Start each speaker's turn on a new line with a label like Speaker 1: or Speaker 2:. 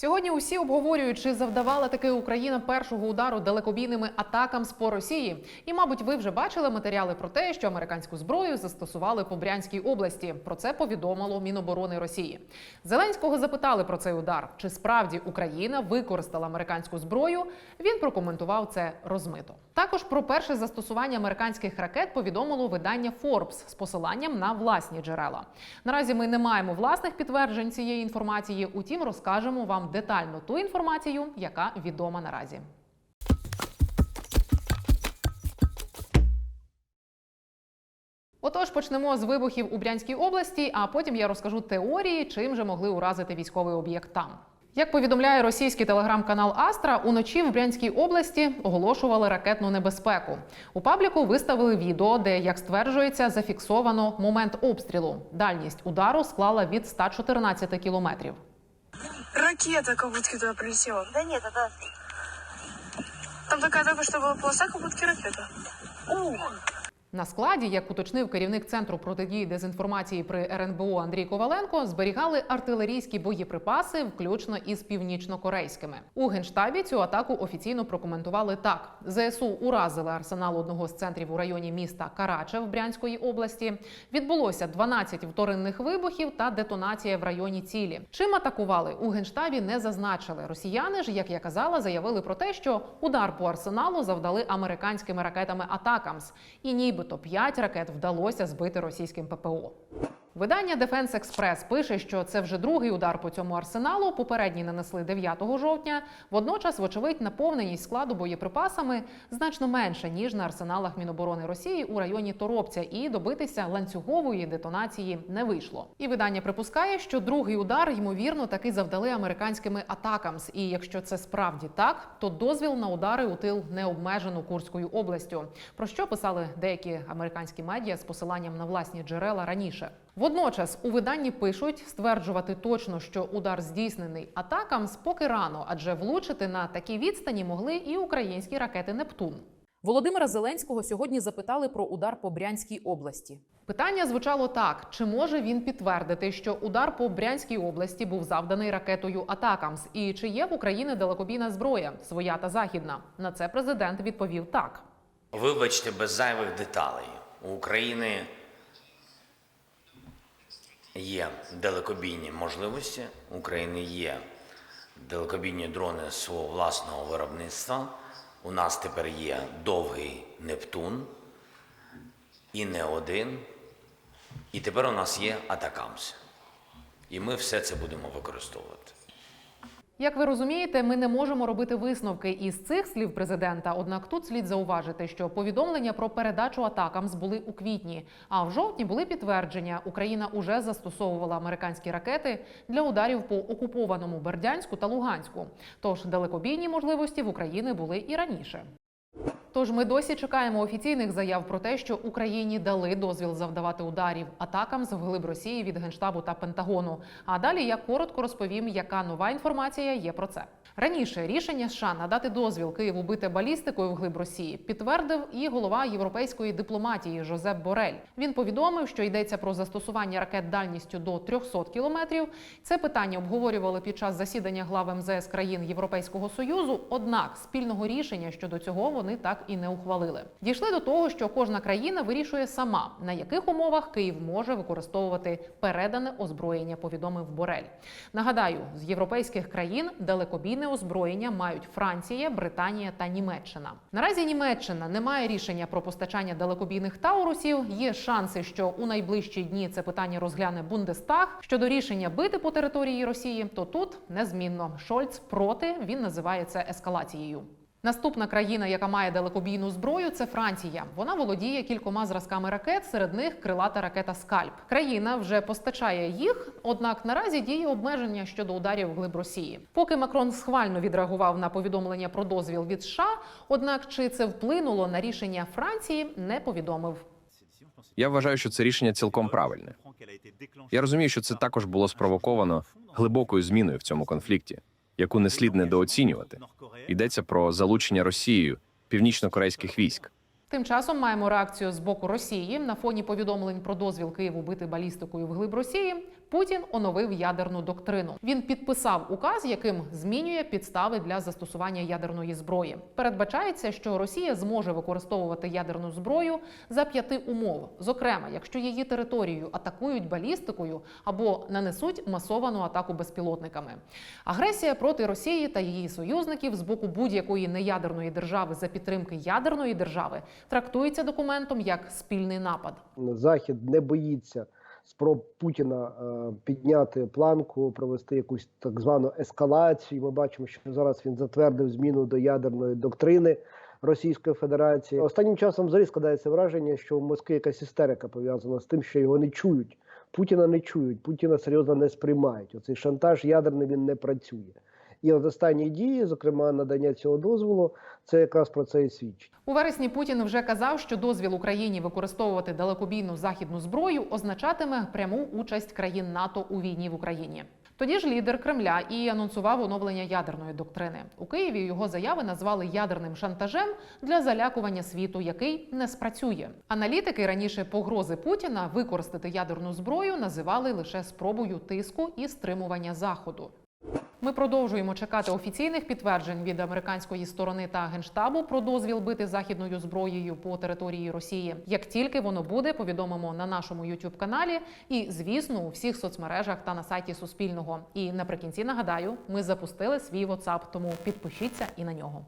Speaker 1: Сьогодні усі обговорюють, чи завдавала таки Україна першого удару далекобійними атакам по Росії. І, мабуть, ви вже бачили матеріали про те, що американську зброю застосували по Брянській області. Про це повідомило Міноборони Росії. Зеленського запитали про цей удар. Чи справді Україна використала американську зброю? Він прокоментував це розмито. Також про перше застосування американських ракет повідомило видання Forbes з посиланням на власні джерела. Наразі ми не маємо власних підтверджень цієї інформації. Утім, розкажемо вам детально ту інформацію, яка відома наразі. Отож, почнемо з вибухів у Брянській області, а потім я розкажу теорії, чим же могли уразити військовий об'єкт там. Як повідомляє російський телеграм-канал Астра, уночі в Брянській області оголошували ракетну небезпеку. У пабліку виставили відео, де, як стверджується, зафіксовано момент обстрілу. Дальність удару склала від 114 кілометрів.
Speaker 2: Ракета как будто туда прилетела.
Speaker 3: Да нет, это
Speaker 2: Там такая только что была полоса, как будто ракета.
Speaker 1: На складі, як уточнив керівник центру протидії дезінформації при РНБО Андрій Коваленко, зберігали артилерійські боєприпаси, включно із північно-корейськими. У генштабі цю атаку офіційно прокоментували так: ЗСУ уразили арсенал одного з центрів у районі міста Карачев Брянської області. Відбулося 12 вторинних вибухів та детонація в районі цілі. Чим атакували у генштабі, не зазначили. Росіяни ж, як я казала, заявили про те, що удар по арсеналу завдали американськими ракетами Атакамс, і нібито 5 ракет вдалося збити російським ППО. Видання Defense Express пише, що це вже другий удар по цьому арсеналу. Попередній нанесли 9 жовтня. Водночас, вочевидь, наповненість складу боєприпасами значно менша ніж на арсеналах Міноборони Росії у районі Торопця, і добитися ланцюгової детонації не вийшло. І видання припускає, що другий удар ймовірно таки завдали американськими атакамс. І якщо це справді так, то дозвіл на удари у тил не обмежено Курською областю. Про що писали деякі американські медіа з посиланням на власні джерела раніше. Водночас у виданні пишуть стверджувати точно, що удар здійснений атакам поки рано, адже влучити на такій відстані могли і українські ракети Нептун.
Speaker 4: Володимира Зеленського сьогодні запитали про удар по Брянській області.
Speaker 1: Питання звучало так: чи може він підтвердити, що удар по Брянській області був завданий ракетою Атакамс, і чи є в Україні далекобійна зброя, своя та західна? На це президент відповів так.
Speaker 5: Вибачте, без зайвих деталей. У України є далекобійні можливості, у України є далекобійні дрони свого власного виробництва. У нас тепер є довгий Нептун і не один. І тепер у нас є Атакамс. І ми все це будемо використовувати.
Speaker 1: Як ви розумієте, ми не можемо робити висновки із цих слів президента. Однак тут слід зауважити, що повідомлення про передачу атакам були у квітні, а в жовтні були підтвердження. Україна уже застосовувала американські ракети для ударів по окупованому Бердянську та Луганську. Тож далекобійні можливості в Україні були і раніше. Тож ми досі чекаємо офіційних заяв про те, що Україні дали дозвіл завдавати ударів атакам з вглиб Росії від генштабу та Пентагону. А далі я коротко розповім, яка нова інформація є про це. Раніше рішення США надати дозвіл Києву бити балістикою вглиб Росії підтвердив і голова європейської дипломатії Жозеп Борель. Він повідомив, що йдеться про застосування ракет дальністю до 300 кілометрів. Це питання обговорювали під час засідання глав МЗС країн Європейського союзу. Однак спільного рішення щодо цього вони так і не ухвалили. Дійшли до того, що кожна країна вирішує сама, на яких умовах Київ може використовувати передане озброєння. Повідомив Борель. Нагадаю, з європейських країн далекобійне озброєння мають Франція, Британія та Німеччина. Наразі Німеччина не має рішення про постачання далекобійних таурусів. Є шанси, що у найближчі дні це питання розгляне Бундестаг. Щодо рішення бити по території Росії, то тут незмінно Шольц проти він називає це ескалацією. Наступна країна, яка має далекобійну зброю, це Франція. Вона володіє кількома зразками ракет, серед них крилата ракета Скальп. Країна вже постачає їх, однак наразі діє обмеження щодо ударів вглиб Росії. Поки Макрон схвально відреагував на повідомлення про дозвіл від США, однак чи це вплинуло на рішення Франції, не повідомив.
Speaker 6: Я вважаю, що це рішення цілком правильне. Я розумію, що це також було спровоковано глибокою зміною в цьому конфлікті, яку не слід недооцінювати. Йдеться про залучення Росією північно-корейських військ.
Speaker 1: Тим часом маємо реакцію з боку Росії на фоні повідомлень про дозвіл Києву бити балістикою вглиб Росії. Путін оновив ядерну доктрину. Він підписав указ, яким змінює підстави для застосування ядерної зброї. Передбачається, що Росія зможе використовувати ядерну зброю за п'яти умов. Зокрема, якщо її територію атакують балістикою або нанесуть масовану атаку безпілотниками. Агресія проти Росії та її союзників з боку будь-якої неядерної держави за підтримки ядерної держави трактується документом як спільний напад.
Speaker 3: Захід не боїться спроб Путіна е, підняти планку, провести якусь так звану ескалацію. Ми бачимо, що зараз він затвердив зміну до ядерної доктрини Російської Федерації. Останнім часом взагалі складається враження, що в Москві якась істерика пов'язана з тим, що його не чують. Путіна не чують, Путіна серйозно не сприймають. Оцей шантаж ядерний він не працює. І останні дії, зокрема надання цього дозволу, це якраз про це і свідчить.
Speaker 1: У вересні Путін вже казав, що дозвіл Україні використовувати далекобійну західну зброю означатиме пряму участь країн НАТО у війні в Україні. Тоді ж лідер Кремля і анонсував оновлення ядерної доктрини. У Києві його заяви назвали ядерним шантажем для залякування світу, який не спрацює. Аналітики раніше погрози Путіна використати ядерну зброю називали лише спробою тиску і стримування заходу. Ми продовжуємо чекати офіційних підтверджень від американської сторони та генштабу про дозвіл бити західною зброєю по території Росії. Як тільки воно буде, повідомимо на нашому youtube каналі і, звісно, у всіх соцмережах та на сайті Суспільного. І наприкінці нагадаю, ми запустили свій WhatsApp, тому підпишіться і на нього.